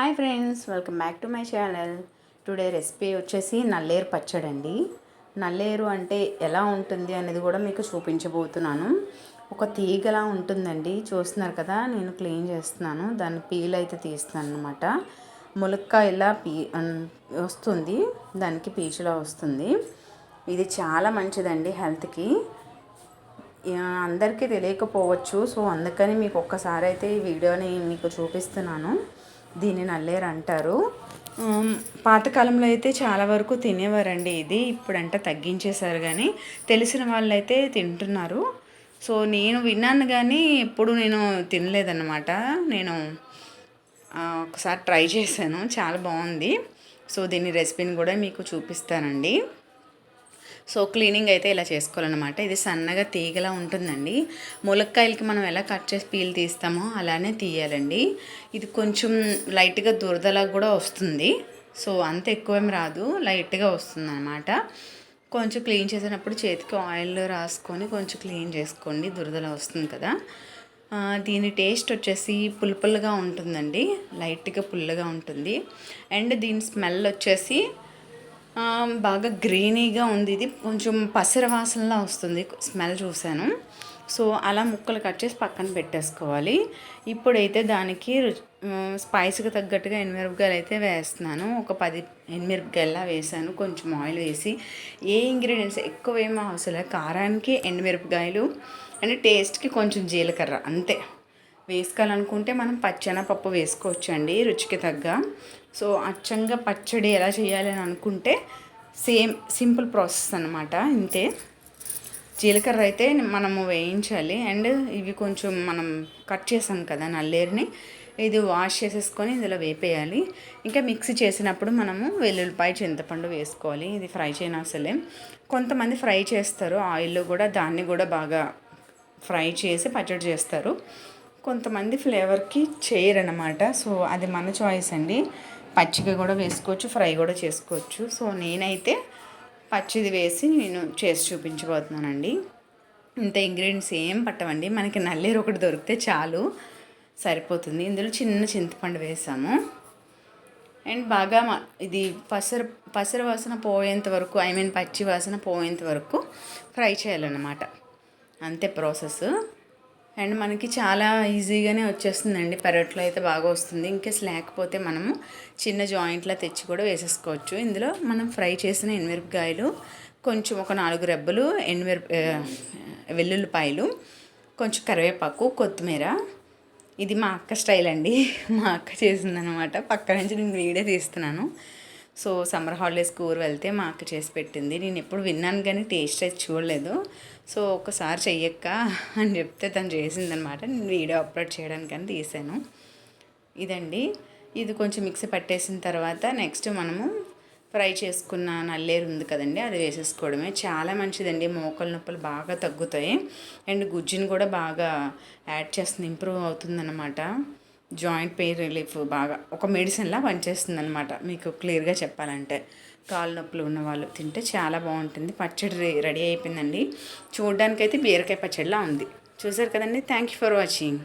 Hi friends welcome back to my channel. Today recipe వచ్చేసి నల్లేరు పచ్చడి అండి. నల్లేరు అంటే ఎలా ఉంటుంది అనేది కూడా మీకు చూపించబోతున్నాను. ఒక తీగలా ఉంటుందండి. చూస్తున్నారు కదా నేను క్లీన్ చేస్తున్నాను. దాన్ని పీల్ అయితే తీస్తున్నాను అనమాట ములక్కాయ ఇలా పీ వస్తుంది. దానికి పీచులా వస్తుంది. ఇది చాలా మంచిదండి హెల్త్కి. అందరికీ తెలియకపోవచ్చు. సో అందుకని మీకు ఒక్కసారి అయితే ఈ వీడియోని మీకు చూపిస్తున్నాను. దీన్ని నల్లేరు అంటారు పాతకాలంలో అయితే చాలా వరకు తినేవారండి ఇది. ఇప్పుడంటే తగ్గించేశారు కానీ తెలిసిన వాళ్ళైతే తింటున్నారు. సో నేను విన్నాను కానీ ఎప్పుడు నేను తినలేదన్నమాట. నేను ఒకసారి ట్రై చేశాను. చాలా బాగుంది. సో దీని రెసిపీని కూడా మీకు చూపిస్తానండి. సో క్లీనింగ్ అయితే ఇలా చేసుకోవాలన్నమాట. ఇది సన్నగా తీగలా ఉంటుందండి. ములక్కాయలకి మనం ఎలా కట్ చేసి పీల్ తీస్తామో అలానే తీయాలండి. ఇది కొంచెం లైట్గా దురదలా కూడా వస్తుంది. సో అంత ఎక్కువేం రాదు. లైట్గా వస్తుంది అనమాట కొంచెం క్లీన్ చేసినప్పుడు చేతికి ఆయిల్ రాసుకొని కొంచెం క్లీన్ చేసుకోండి. దురదలా వస్తుంది కదా. దీని టేస్ట్ వచ్చేసి పులుపులుగా ఉంటుందండి. లైట్గా పుల్లగా ఉంటుంది. అండ్ దీని స్మెల్ వచ్చేసి బాగా గ్రీనీగా ఉంది ఇది. కొంచెం పసర వాసనలా వస్తుంది. స్మెల్ చూశాను. సో అలా ముక్కలు కట్ చేసి పక్కన పెట్టేసుకోవాలి. ఇప్పుడైతే దానికి స్పైస్కి తగ్గట్టుగా ఎనిమిరపకాయలు అయితే వేస్తున్నాను. ఒక పది ఎనిమిరపకాయలా వేసాను కొంచెం ఆయిల్ వేసి. ఏ ఇంగ్రీడియంట్స్ ఎక్కువ ఏమో అవసరం కారానికి ఎండుమిరపకాయలు అండ్ టేస్ట్కి కొంచెం జీలకర్ర. అంతే. వేసుకోవాలనుకుంటే మనం పప్పు వేసుకోవచ్చండి రుచికి తగ్గ. సో అచ్చంగా పచ్చడి ఎలా చేయాలి అని అనుకుంటే సేమ్ సింపుల్ ప్రాసెస్ అనమాట ఇంతే. జీలకర్ర అయితే మనము వేయించాలి అండ్ ఇవి కొంచెం మనం కట్ చేసాం కదా నల్లేరుని ఇది వాష్ చేసేసుకొని ఇందులో వేపేయాలి. ఇంకా మిక్సీ చేసినప్పుడు మనము వెల్లుల్లిపాయ చింతపండు వేసుకోవాలి ఇది ఫ్రై చేయని అసలే. కొంతమంది ఫ్రై చేస్తారు ఆయిల్లో కూడా దాన్ని కూడా బాగా ఫ్రై చేసి పచ్చడి చేస్తారు. కొంతమంది ఫ్లేవర్కి చేయరనమాట సో అది మన చాయిస్ అండి. పచ్చిగా కూడా వేసుకోవచ్చు ఫ్రై కూడా చేసుకోవచ్చు. సో నేనైతే పచ్చిది వేసి నేను చేసి చూపించబోతున్నానండి. ఇంత ఇంగ్రీడియంట్స్ ఏం పట్టవండి. మనకి నల్లేరు ఒకటి దొరికితే చాలు. సరిపోతుంది. ఇందులో చిన్న చింతపండు వేసాము. అండ్ బాగా ఇది పసరు పసరు వాసన పోయేంత వరకు ఐ మీన్ పచ్చి వాసన పోయేంత వరకు ఫ్రై చేయాలన్నమాట. అంతే ప్రాసెస్. అండ్ మనకి చాలా ఈజీగానే వచ్చేస్తుందండి. పెరట్లో అయితే బాగా వస్తుంది. ఇంకేస్ లేకపోతే మనము చిన్న జాయింట్లో తెచ్చి కూడా వేసేసుకోవచ్చు. ఇందులో మనం ఫ్రై చేసిన ఎనిమిరపకాయలు కొంచెం ఒక నాలుగు రెబ్బలు ఎనిమిరప వెల్లుల్లిపాయలు కొంచెం కరివేపాకు కొత్తిమీర. ఇది మా అక్క స్టైల్ అండి. మా అక్క చేసిందనమాట పక్క నుంచి నేను వీడే తీస్తున్నాను. సో సమ్మర్ హాలిడేస్కి ఊరు వెళ్తే మా అక్క చేసి పెట్టింది. నేను ఎప్పుడు విన్నాను కానీ టేస్ట్ అయితే చూడలేదు. సో ఒకసారి చెయ్యక్క అని చెప్తే తను చేసిందనమాట. నేను వీడియో అప్లోడ్ చేయడానికని తీసాను. ఇదండి. ఇది కొంచెం మిక్సీ పట్టేసిన తర్వాత నెక్స్ట్ మనము ఫ్రై చేసుకున్న నల్లేరు ఉంది కదండి అది వేసేసుకోవడమే. చాలా మంచిదండి. మోకల నొప్పులు బాగా తగ్గుతాయి. అండ్ గుజ్జుని కూడా బాగా యాడ్ చేస్తుంది ఇంప్రూవ్ అవుతుందన్నమాట. జాయింట్ పెయిన్ రిలీఫ్ బాగా ఒక మెడిసిన్లా పనిచేస్తుంది అనమాట మీకు క్లియర్గా చెప్పాలంటే. కాలు నొప్పులు ఉన్న వాళ్ళు తింటే చాలా బాగుంటుంది. పచ్చడి రెడీ అయిపోయిందండి. చూడడానికైతే బీరకాయ పచ్చడిలా ఉంది. చూసారు కదండి? Thank you for watching.